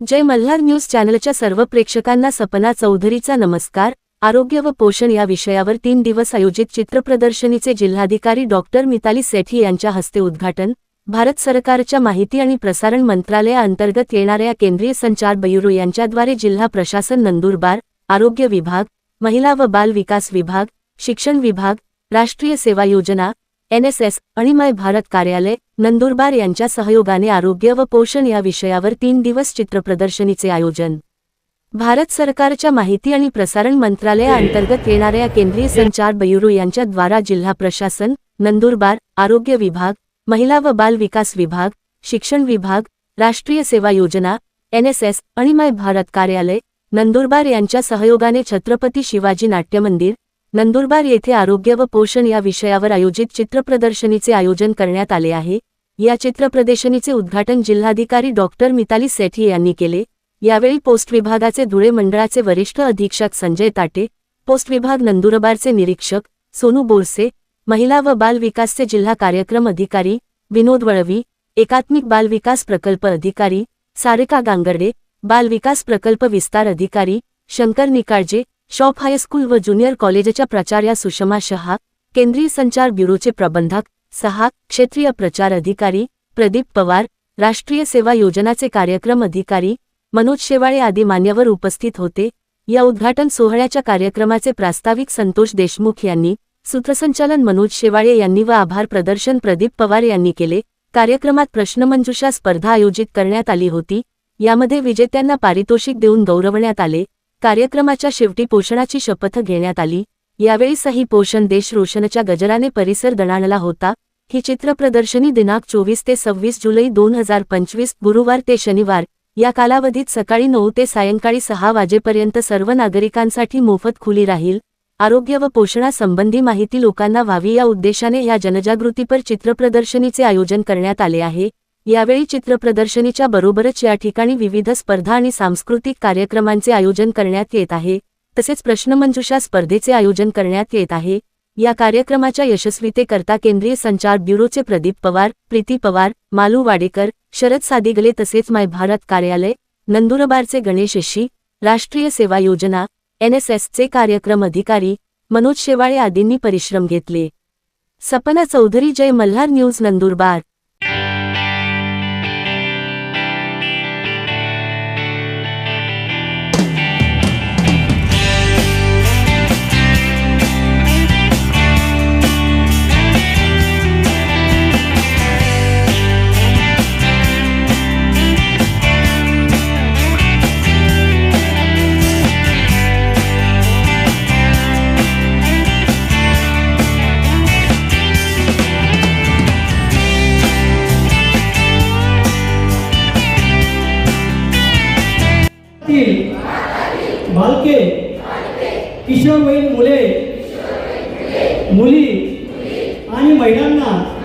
जय Malhar news चॅनलच्या सर्व प्रेक्षकांना सपना चौधरीचा नमस्कार. आरोग्य व पोषण या विषयावर तीन दिवस आयोजित चित्रप्रदर्शनीचे जिल्हाधिकारी डॉक्टर मिताली सेठी यांच्या हस्ते उद्घाटन. भारत सरकारच्या माहिती आणि प्रसारण मंत्रालयाअंतर्गत येणाऱ्या केंद्रीय संचार ब्युरो यांच्याद्वारे जिल्हा प्रशासन नंदुरबार आरोग्य विभाग महिला व बाल विकास विभाग शिक्षण विभाग राष्ट्रीय सेवा योजना एनएसएस आणि मय भारत कार्यालय नंदुरबार यांच्या सहयोगाने आरोग्य व पोषण या विषयावर तीन दिवस चित्रप्रदर्शनीचे आयोजन. भारत सरकारच्या माहिती आणि प्रसारण मंत्रालयाअंतर्गत येणाऱ्या केंद्रीय संचार ब्युरो यांच्या द्वारा जिल्हा प्रशासन नंदुरबार आरोग्य विभाग महिला व बाल विकास विभाग शिक्षण विभाग राष्ट्रीय सेवा योजना एनएसएस आणि मय भारत कार्यालय नंदुरबार यांच्या सहयोगाने छत्रपती शिवाजी नाट्यमंदिर नंदुरबार येथे आरोग्य व पोषण या विषयावर आयोजित चित्रप्रदर्शनीचे आयोजन करण्यात आले आहे. या चित्रप्रदर्शनीचे उद्घाटन जिल्हाधिकारी डॉक्टर मिताली सेठी यांनी केले. यावेळी पोस्ट विभागाचे धुळे मंडळाचे वरिष्ठ अधीक्षक संजय ताटे पोस्ट विभाग नंदुरबारचे निरीक्षक सोनू बोरसे महिला व बाल विकासचे जिल्हा कार्यक्रम अधिकारी विनोद वळवी एकात्मिक बाल विकास प्रकल्प अधिकारी सारिका गांगर्डे बाल विकास प्रकल्प विस्तार अधिकारी Shankar Nikalje shop high school व ज्युनियर कॉलेजच्या प्राचार्या सुषमा शहा केंद्रीय संचार ब्युरोचे प्रबंधक सहा क्षेत्रीय प्रचार अधिकारी प्रदीप पवार राष्ट्रीय सेवा योजनाचे कार्यक्रम अधिकारी मनोज शेवाळे आदी मान्यवर उपस्थित होते. या उद्घाटन सोहळ्याच्या कार्यक्रमाचे प्रास्ताविक संतोष देशमुख यांनी सूत्रसंचालन मनोज शेवाळे यांनी व आभार प्रदर्शन प्रदीप पवार यांनी केले. कार्यक्रमात प्रश्नमंजुषा स्पर्धा आयोजित करण्यात आली होती. यामध्ये विजेत्यांना पारितोषिक देऊन गौरवण्यात आले. कार्यक्रमाच्या शेवटी पोषणाची शपथ घेण्यात आली. यावेळी सही पोषण देश रोशनच्या गजराने परिसर दणाणला होता. ही चित्रप्रदर्शनी दिनांक चोवीस ते सव्वीस जुलै दोन हजार पंचवीस गुरुवार ते शनिवार या कालावधीत सकाळी नऊ ते सायंकाळी सहा वाजेपर्यंत सर्व नागरिकांसाठी मोफत खुली राहील. आरोग्य व पोषणासंबंधी माहिती लोकांना व्हावी या उद्देशाने या जनजागृतीपर चित्रप्रदर्शनीचे आयोजन करण्यात आले आहे. यावेळी चित्रप्रदर्शनीच्या बरोबरच या ठिकाणी विविध स्पर्धा आणि सांस्कृतिक कार्यक्रमांचे आयोजन करण्यात येत आहे तसेच प्रश्नमंजुषा स्पर्धेचे आयोजन करण्यात येत आहे. या कार्यक्रमाच्या यशस्वीतेकरता केंद्रीय संचार ब्युरोचे प्रदीप पवार प्रीती पवार मालू वाडेकर शरद सादिगले तसेच माय भारत कार्यालय नंदुरबारचे गणेशशी राष्ट्रीय सेवा योजना एनएसएसचे कार्यक्रम अधिकारी मनोज शेवाळे आदींनी परिश्रम घेतले. सपना चौधरी जय मल्हार न्यूज नंदुरबार. किशोरवयीन मुले. मुली. आणि महिलांना.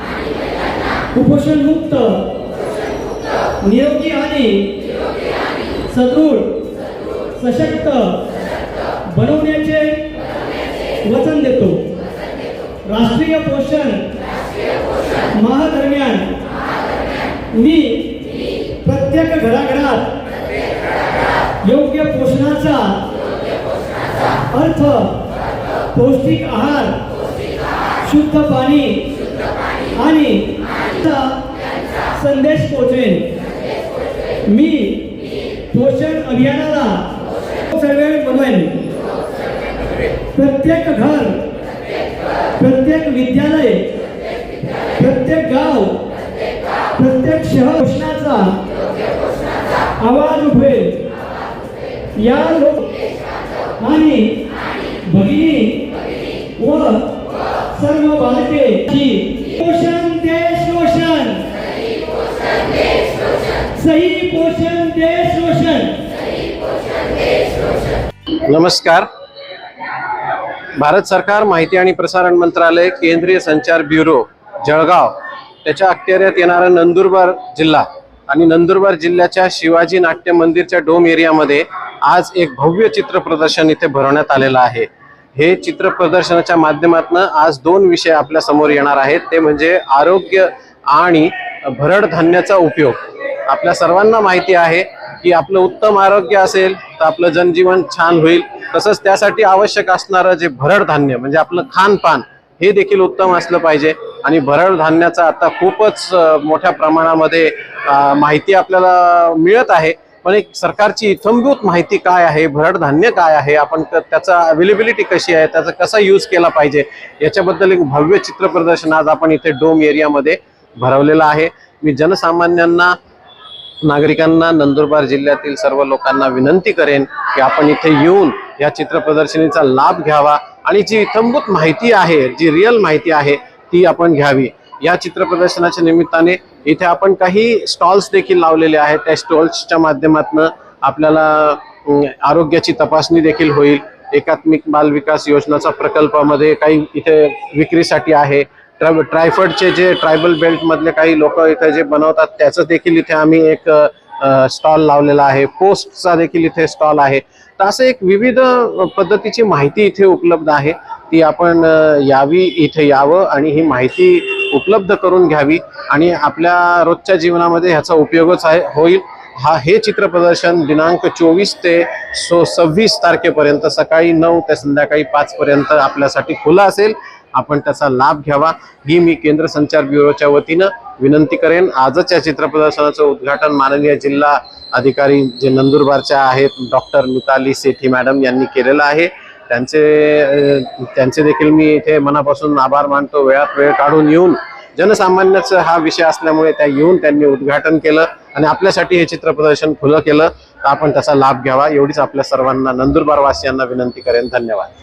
कुपोषणमुक्त निरोगी आणि सदृढ. सशक्त. बनवण्याचे वचन देतो. राष्ट्रीय पोषण महादरम्यान मी प्रत्येक घराघरात योग्य पोषणाचा अर्थ पौष्टिक आहार शुद्ध पाणी आणि संदेश पोचवेन मी पोषण अभियानाला सर्वे बनवेन प्रत्येक घर प्रत्येक विद्यालय प्रत्येक गाव प्रत्येक शहर पोषणाचा आवाज उठवेल. या लोक आणि भगिनी व सर्व बालके ही पोषण देश रोशन सही पोषण देश रोशन नमस्कार. भारत सरकार माहिती आणि प्रसारण मंत्रालय केंद्रीय संचार ब्युरो जळगाव त्याच्या अखत्यारीत येणारा नंदुरबार जिल्हा आणि नंदुरबार जिल्ह्याच्या शिवाजी नाट्य मंदिरच्या डोम एरियामध्ये आज एक भव्य चित्र प्रदर्शन इथे भरवण्यात आलेलं आहे. हे चित्र प्रदर्शनाच्या माध्यमातून आज दोन विषय आपल्यासमोर येणार आहेत. ते म्हणजे आरोग्य आणि भरड धान्याचा उपयोग. आपल्या सर्वांना माहिती आहे की आपलं उत्तम आरोग्य असेल तर आपलं जनजीवन छान होईल. तसंच त्यासाठी आवश्यक असणारं जे भरड धान्य म्हणजे आपलं खानपान हे देखील उत्तम असलं पाहिजे. आणि भरड धान्याचा आता खूपच मोठ्या प्रमाणामध्ये माहिती आपल्याला मिळत आहे. पण एक सरकारची इथंभूत माहिती काय आहे भरड धान्य काय आहे आपण त्याचा अवेलेबिलिटी कशी आहे त्याचा कसा यूज केला पाहिजे याच्याबद्दल एक भव्य चित्र प्रदर्शन आज आपण इथे डोम एरियामध्ये भरवलेलं आहे. मी जनसामान्यांना नागरिकांना नंदुरबार जिल्ह्यातील सर्व लोकांना विनंती करेन की आपण इथे येऊन या चित्र प्रदर्शनीचा लाभ घ्यावा. आणि जी इथंभूत माहिती आहे जी रिअल माहिती आहे ती आपण घ्यावी. या चित्र प्रदर्शनाच्या निमित्ताने इथे आपण काही स्टॉल्स देखील लावलेले आहेत. त्या स्टॉल्सच्या माध्यमातून आपल्याला आरोग्याची तपासणी देखील होईल. एकात्मिक बाल विकास योजनाचा प्रकल्पामध्ये काही इथे विक्रीसाठी आहे. ट्राय ट्रायफडचे जे ट्रायबल बेल्ट मधले काही लोक इथे जे बनवतात त्याचं देखील इथे आम्ही एक स्टॉल लावलेला आहे. पोस्टचा देखील इथे स्टॉल आहे. तर असं एक विविध पद्धतीची माहिती इथे उपलब्ध आहे. ती आपण यावी इथे यावं आणि ही माहिती उपलब्ध करून घ्यावी आणि आपल्या रोजच्या जीवनामध्ये ह्याचा उपयोगच आहे होईल. हा हे चित्र प्रदर्शन दिनांक चोवीस ते सो सव्वीस तारखेपर्यंत सकाळी नऊ ते संध्याकाळी पाचपर्यंत आपल्यासाठी खुलं असेल. आपण त्याचा लाभ घ्यावा. ही मी केंद्र संचार ब्युरोच्या वतीनं विनंती करेन. आजच या चित्र प्रदर्शनाचं उद्घाटन माननीय जिल्हा अधिकारी जे नंदुरबारच्या आहेत डॉक्टर मिताली सेठी मॅडम यांनी केलेलं आहे. त्यांचे त्यांचे देखील मी इथे मनापासून आभार मानतो. वेळात वेळ काढून येऊन जनसामान्याचा हा विषय असल्यामुळे त्या येऊन त्यांनी उद्घाटन केलं आणि आपल्यासाठी हे चित्र प्रदर्शन खुलं केलं. तर आपण त्याचा लाभ घ्यावा. एवढीच आपल्या सर्वांना नंदुरबार वासियांना विनंती करेन. धन्यवाद.